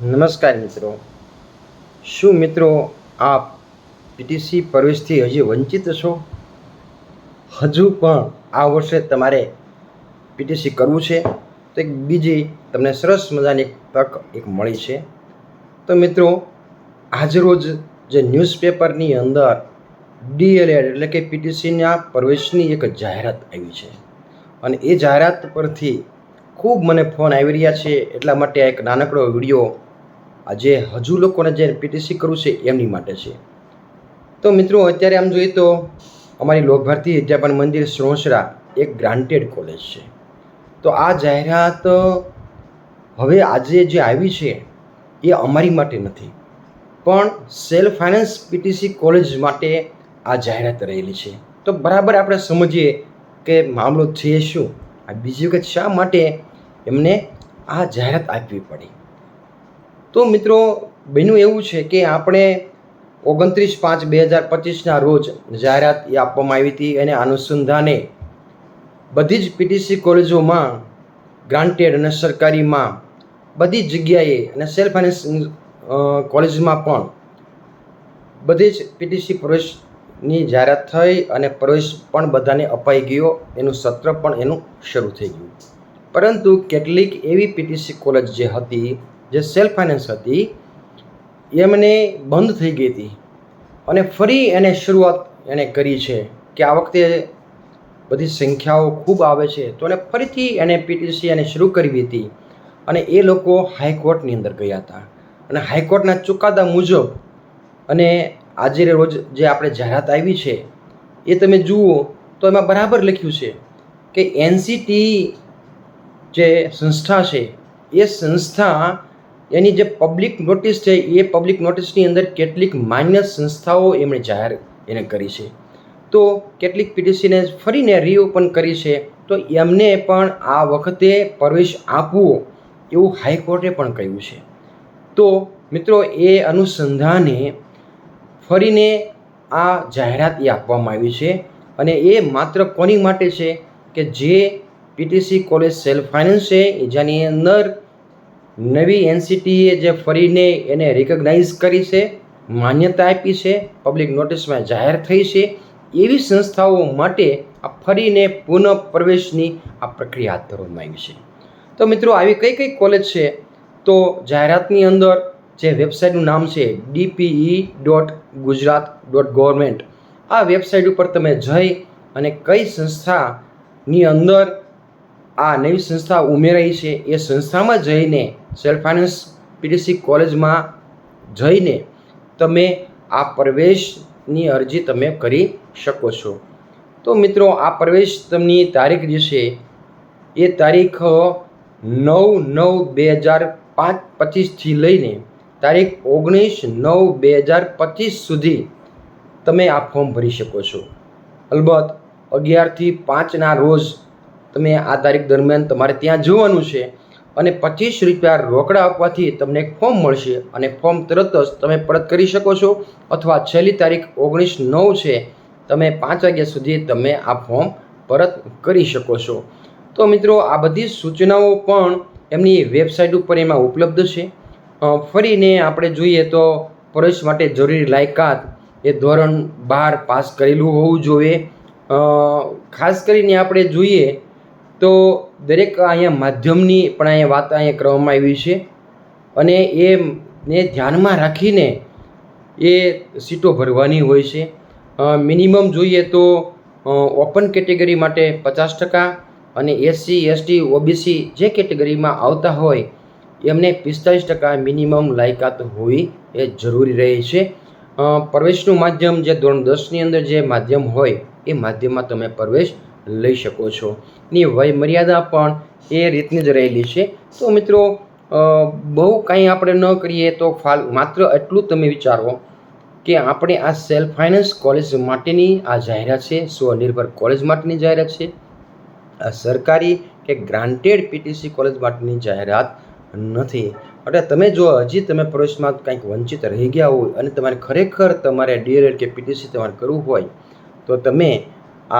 નમસ્કાર મિત્રો. શું મિત્રો આપ પીટીસી પ્રવેશથી હજી વંચિત છો? હજુ પણ આ વર્ષે તમારે પીટીસી કરવું છે? તો એક બીજી તમને સરસ મજાની તક એક મળી છે. તો મિત્રો, આજરોજ જે ન્યૂઝપેપરની અંદર ડીએલએડ એટલે કે પીટીસીના પ્રવેશની એક જાહેરાત આવી છે. અને એ જાહેરાત પરથી ખૂબ મને ફોન આવી રહ્યા છે. એટલા માટે આ એક નાનકડો વીડિયો આજે હજુ લોકોને જે પીટીસી કરવું છે એમની માટે છે. તો મિત્રો, અત્યારે આમ જોઈએ તો અમારી લોકભારતી વિદ્યાપન મંદિર સ્રોસરા એક ગ્રાન્ટેડ કોલેજ છે. તો આ જાહેરાત હવે આજે જે આવી છે એ અમારી માટે નથી. પણ સેલ્ફ ફાઇનાન્સ પીટીસી કોલેજ માટે આ જાહેરાત રહેલી છે. તો બરાબર આપણે સમજીએ કે મામલો છે શું? આ બીજી વખત શા માટે એમને આ જાહેરાત આપવી પડી? તો મિત્રો, બન્યું એવું છે કે આપણે ઓગણત્રીસ પાંચ બે હજાર પચીસના રોજ જાહેરાત આપવામાં આવી હતી અને અનુસંધાને બધી જ પીટીસી કોલેજોમાં ગ્રાન્ટેડ અને સરકારીમાં બધી જ જગ્યાએ અને સેલ્ફ ફાઇનાન્સ કોલેજમાં પણ બધી જ પીટીસી પ્રવેશની જાહેરાત થઈ અને પ્રવેશ પણ બધાને અપાઈ ગયો. એનું સત્ર પણ એનું શરૂ થઈ ગયું. પરંતુ કેટલીક એવી પીટીસી કોલેજ જે હતી જે સેલ્ફ ફાઇનાન્સ હતી એમને બંધ થઈ ગઈ હતી. અને ફરી એને શરૂઆત એણે કરી છે કે આ વખતે બધી સંખ્યાઓ ખૂબ આવે છે. તો એને ફરીથી એને પીટીસી એને શરૂ કરવી હતી. અને એ લોકો હાઈકોર્ટની અંદર ગયા હતા. અને હાઈકોર્ટના ચુકાદા મુજબ અને આજે રોજ જે આપણે જાહેરાત આવી છે, એ તમે જુઓ તો એમાં બરાબર લખ્યું છે કે એનસીટી જે સંસ્થા છે, એ સંસ્થા એની જે પબ્લિક નોટિસ છે, એ પબ્લિક નોટિસની અંદર કેટલીક માન્ય સંસ્થાઓ એમણે જાહેર એને કરી છે. તો કેટલીક પીટીસીને ફરીને રીઓપન કરી છે, તો એમને પણ આ વખતે પ્રવેશ આપવો એવું હાઈકોર્ટે પણ કહ્યું છે. તો મિત્રો, એ અનુસંધાને ફરીને આ જાહેરાત એ આપવામાં આવી છે અને એ માત્ર કોની માટે છે કે જે પીટીસી કોલેજ સેલ્ફ ફાઇનાન્સ છે જેની અંદર નવી એનસીટીએ જે ફરીને એને રિકગ્નાઇઝ કરી છે, માન્યતા આપી છે પબ્લિક નોટિસમાં જાહેર થઈ છે, એવી સંસ્થાઓ માટે આ ફરીને પુનઃ પ્રવેશની આ પ્રક્રિયા હાથ ધરવામાં આવી છે. તો મિત્રો, આવી કઈ કઈ કોલેજ છે? તો જાહેરાતની અંદર જે વેબસાઇટનું નામ છે DPE dot Gujarat dot government આ વેબસાઇટ ઉપર તમે જઈ અને કઈ સંસ્થાની અંદર આ નવી સંસ્થા ઉમેરાઈ છે, એ સંસ્થામાં જઈને સેલ્ફ ફાઇનાન્સ પીટીસી કોલેજમાં જઈને તમે આ પ્રવેશની અરજી તમે કરી શકો છો. તો મિત્રો, આ પ્રવેશ તમની તારીખ જે છે, એ તારીખ નવ નવ બે હજાર પાંચ પચીસથી લઈને તારીખ ઓગણીસ નવ બે હજાર પચીસ સુધી તમે આ ફોર્મ ભરી શકો છો. અલબત્ત અગિયારથી પાંચના રોજ તમે આ તારીખ દરમિયાન તમારે ત્યાં જવાનું છે. અને પચીસ રૂપિયા રોકડા આપવાથી તમને એક ફોર્મ મળશે અને ફોર્મ તરત જ તમે પરત કરી શકો છો અથવા છેલ્લી તારીખ ઓગણીસ નવ છે, તમે પાંચ વાગ્યા સુધી તમે આ ફોર્મ પરત કરી શકો છો. તો મિત્રો, આ બધી સૂચનાઓ પણ એમની વેબસાઇટ ઉપર એમાં ઉપલબ્ધ છે. ફરીને આપણે જોઈએ તો પ્રવેશ માટે જરૂરી લાયકાત એ ધોરણ બાર પાસ કરેલું હોવું જોઈએ. ખાસ કરીને આપણે જોઈએ તો દરેક અહીંયા માધ્યમની પણ અહીંયા વાત અહીંયા કરવામાં આવી છે. અને એને ધ્યાનમાં રાખીને એ સીટો ભરવાની હોય છે. મિનિમમ જોઈએ તો ઓપન કેટેગરી માટે પચાસ ટકા અને એસસી એસટી ઓબીસી જે કેટેગરીમાં આવતા હોય, એમને પિસ્તાળીસ ટકા મિનિમમ લાયકાત હોવી એ જરૂરી રહે છે. પ્રવેશનું માધ્યમ જે ધોરણ દસની અંદર જે માધ્યમ હોય, એ માધ્યમમાં તમે પ્રવેશ લઈ શકો છો. ની વય મર્યાદા પણ એ રીતની જ રહેલી છે. તો મિત્રો બહુ કાંઈ આપણે ન કરીએ તો ફાલ, માત્ર એટલું તમે વિચારો કે આપણે આ સેલ્ફ ફાઇનાન્સ કોલેજ માટેની આ જાહેરાત છે, સ્વનિર્ભર કોલેજ માટેની જાહેરાત છે. આ સરકારી કે ગ્રાન્ટેડ પીટીસી કોલેજ માટેની જાહેરાત નથી. એટલે તમે જો હજી તમે પ્રવેશમાં કંઈક વંચિત રહી ગયા હોય અને તમારે ખરેખર તમારે ડીએલએડ કે પીટીસી તમારે કરવું હોય, તો તમે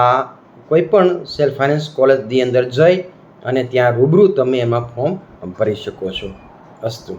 આ કોઈ પણ સેલ્ફ ફાઇનાન્સ કોલેજની અંદર જઈ અને ત્યાં રૂબરૂ તમે એમાં ફોર્મ ભરી શકો છો અસ્તુ.